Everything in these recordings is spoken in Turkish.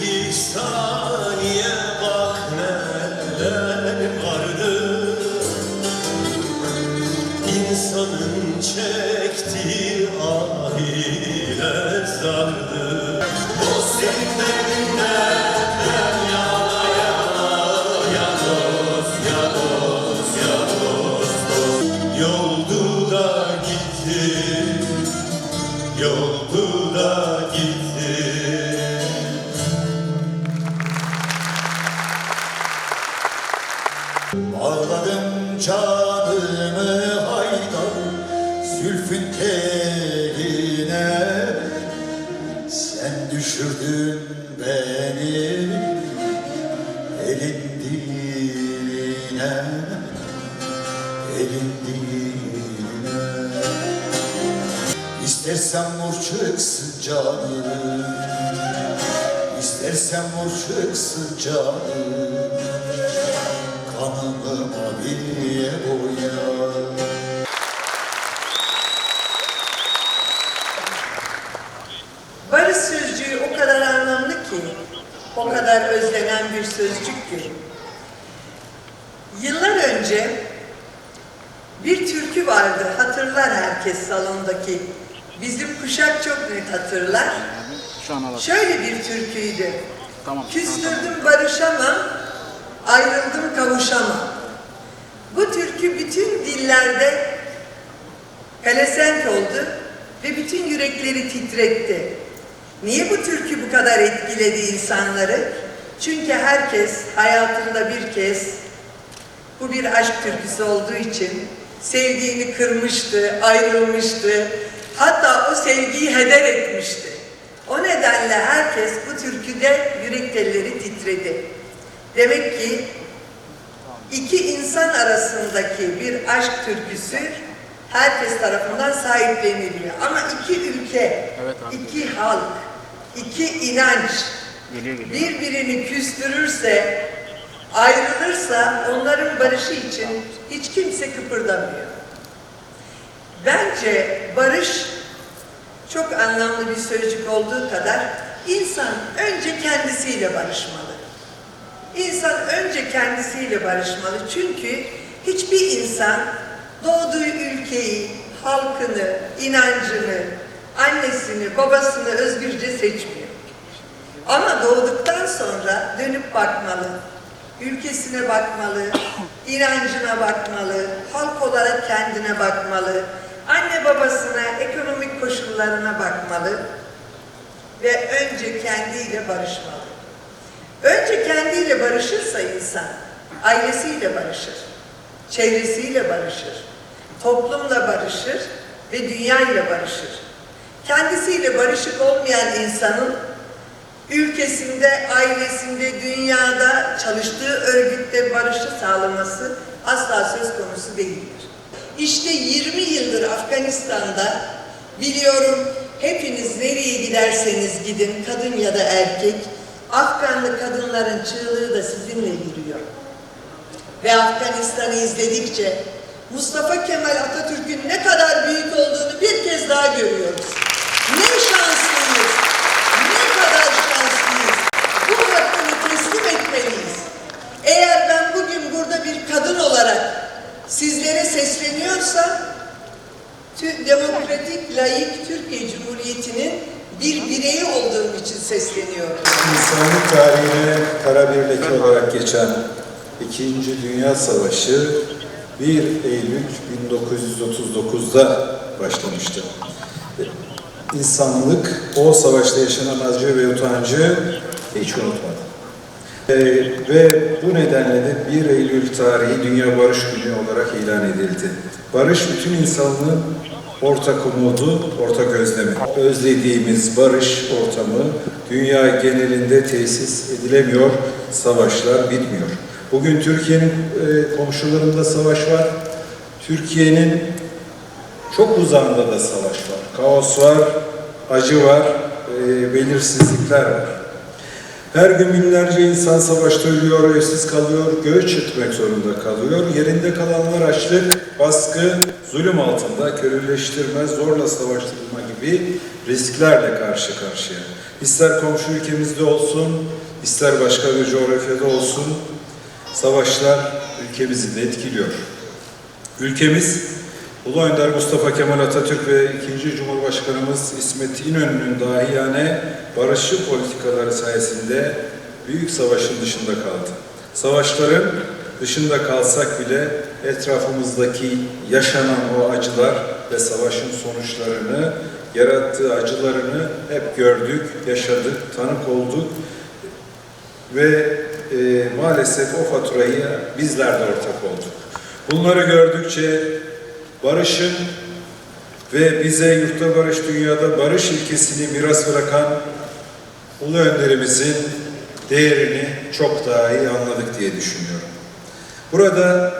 iki saniye Bağladım canımı haydar Zülfün teline. Sen düşürdün beni Elin diline. Elin diline. İstersen vur çıksın canım İstersen vur çıksın canım Maviye boya Barış sözcüğü o kadar anlamlı ki, o kadar özlenen bir sözcük ki. Yıllar önce bir türkü vardı, hatırlar herkes salondaki. Bizim kuşak çok net hatırlar. Şu an alalım. Şöyle bir türküydü. Tamam. Küstürdüm barışamam, ayrıldım kavuşamam. Bu türkü bütün dillerde pelesenk oldu ve bütün yürekleri titretti. Niye bu türkü bu kadar etkiledi insanları? Çünkü herkes hayatında bir kez bu bir aşk türküsü olduğu için sevdiğini kırmıştı, ayrılmıştı. Hatta o sevgiyi heder etmişti. O nedenle herkes bu türküde yürek telleri titredi. Demek ki iki insan arasındaki bir aşk türküsü herkes tarafından sahipleniliyor. Ama iki ülke, Evet abi. iki halk, iki inanç Geliyor geliyor. birbirini küstürürse, ayrılırsa onların barışı için hiç kimse kıpırdamıyor. Bence barış çok anlamlı bir sözcük olduğu kadar insan önce kendisiyle barışmalı. İnsan önce kendisiyle barışmalı çünkü hiçbir insan doğduğu ülkeyi, halkını, inancını, annesini, babasını özgürce seçmiyor. Ama doğduktan sonra dönüp bakmalı, ülkesine bakmalı, inancına bakmalı, halk olarak kendine bakmalı, anne babasına, ekonomik koşullarına bakmalı ve önce kendiyle barışmalı. Önce kendiyle barışırsa insan, ailesiyle barışır, çevresiyle barışır, toplumla barışır ve dünyayla barışır. Kendisiyle barışık olmayan insanın ülkesinde, ailesinde, dünyada çalıştığı örgütte barışı sağlaması asla söz konusu değildir. İşte 20 yıldır Afganistan'da biliyorum hepiniz nereye giderseniz gidin kadın ya da erkek Afganlı kadınların çığlığı da sizinle yürüyor. Ve Afganistan'ı izledikçe Mustafa Kemal Atatürk'ün ne kadar büyük olduğunu bir kez daha görüyoruz. Ne şanslıyız, ne kadar şanslıyız. Bu hakkını teslim etmeliyiz. Eğer ben bugün burada bir kadın olarak sizlere sesleniyorsam, Demokratik, layık Türkiye Cumhuriyeti'nin bir bireyi olduğum için sesleniyorum. İnsanlık tarihine kara bir leke olarak geçen İkinci Dünya Savaşı 1 Eylül 1939'da başlamıştı. İnsanlık o savaşta yaşanan acı ve utancı hiç unutmadı. Ee, ve bu nedenle de 1 Eylül tarihi Dünya Barış Günü olarak ilan edildi. Barış bütün insanlığın ortak umudu, ortak özlemi. Özlediğimiz barış ortamı dünya genelinde tesis edilemiyor, savaşlar bitmiyor. Bugün Türkiye'nin e, komşularında savaş var. Türkiye'nin çok uzağında da savaş var. Kaos var, acı var, e, belirsizlikler var. Her gün binlerce insan savaşta ölüyor, evsiz kalıyor, göç etmek zorunda kalıyor. Yerinde kalanlar açlık, baskı, zulüm altında körülleştirme, zorla savaştırılma gibi risklerle karşı karşıya. İster komşu ülkemizde olsun, ister başka bir coğrafyada olsun, savaşlar ülkemizi de etkiliyor. Ülkemiz Ulu Önder Mustafa Kemal Atatürk ve ikinci Cumhurbaşkanımız İsmet İnönü'nün dahiyane barışçı politikaları sayesinde büyük savaşın dışında kaldı. Savaşların dışında kalsak bile etrafımızdaki yaşanan o acılar ve savaşın sonuçlarını, yarattığı acılarını hep gördük, yaşadık, tanık olduk ve e, maalesef o faturayı bizler de ortak olduk. Bunları gördükçe barışın ve bize yurtta barış, dünyada barış ilkesini miras bırakan Ulu Önderimizin değerini çok daha iyi anladık diye düşünüyorum. Burada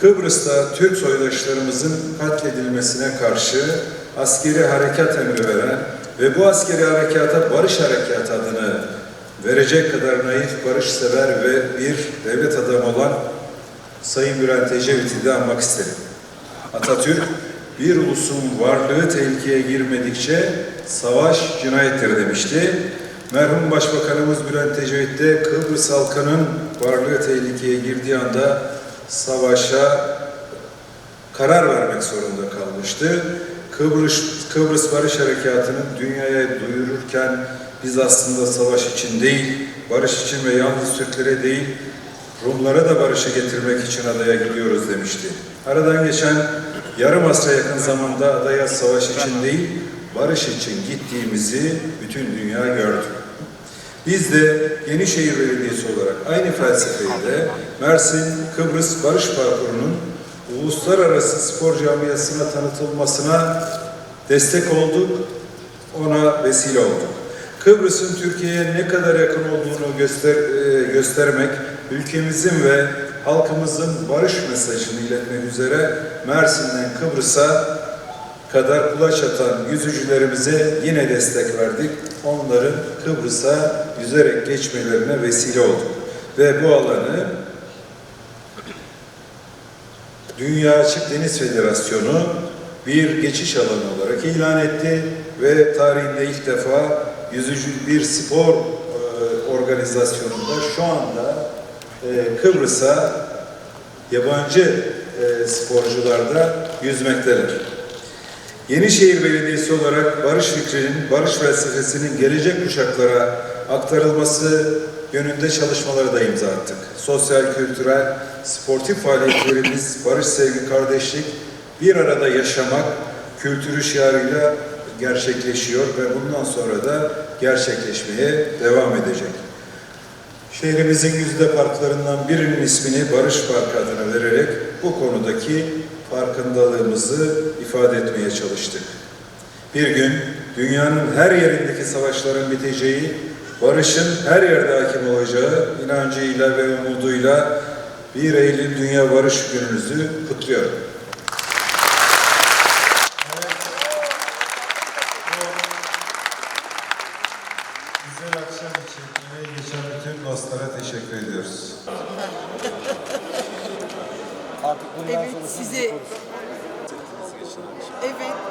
Kıbrıs'ta Türk soydaşlarımızın katledilmesine karşı askeri harekat emri veren ve bu askeri harekata Barış Harekatı adını verecek kadar naif, barışsever ve bir devlet adamı olan Sayın Bülent Ecevit'i de anmak isterim. Atatürk, bir ulusun varlığı tehlikeye girmedikçe savaş cinayettir demişti. Merhum Başbakanımız Bülent Ecevit de Kıbrıs halkının varlığı tehlikeye girdiği anda savaşa karar vermek zorunda kalmıştı. Kıbrıs, Kıbrıs Barış Harekatı'nın dünyaya duyururken biz aslında savaş için değil, barış için ve yalnız Türklere değil, Rumlara da barışı getirmek için adaya gidiyoruz demişti. Aradan geçen yarım asra yakın zamanda adaya savaş için değil, barış için gittiğimizi bütün dünya gördü. Biz de Yenişehir Belediyesi olarak aynı felsefeyi de Mersin Kıbrıs Barış Parkuru'nun uluslararası spor camiasına tanıtılmasına destek olduk, ona vesile olduk. Kıbrıs'ın Türkiye'ye ne kadar yakın olduğunu göster, e, göstermek, ülkemizin ve halkımızın barış mesajını iletmek üzere Mersin'den Kıbrıs'a kadar kulaç atan yüzücülerimize yine destek verdik. Onların Kıbrıs'a yüzerek geçmelerine vesile olduk. Ve bu alanı Dünya Açık Deniz Federasyonu bir geçiş alanı olarak ilan etti ve tarihinde ilk defa yüzücü bir spor e, organizasyonunda şu anda e, Kıbrıs'a yabancı e, sporcular da yüzmekteler. Yenişehir Belediyesi olarak barış fikrinin, barış felsefesinin gelecek kuşaklara aktarılması yönünde çalışmaları da imza attık. Sosyal, kültürel, sportif faaliyetlerimiz, barış, sevgi, kardeşlik, bir arada yaşamak kültürü şiarıyla gerçekleşiyor ve bundan sonra da gerçekleşmeye devam edecek. Şehrimizin yüzde parklarından birinin ismini Barış Parkı adına vererek bu konudaki farkındalığımızı ifade etmeye çalıştık. Bir gün dünyanın her yerindeki savaşların biteceği, barışın her yerde hakim olacağı inancıyla ve umuduyla 1 Eylül Dünya Barış Günümüzü kutluyorum. Akşam için emeği geçen bütün dostlara teşekkür ediyoruz. Evet size Evet daha size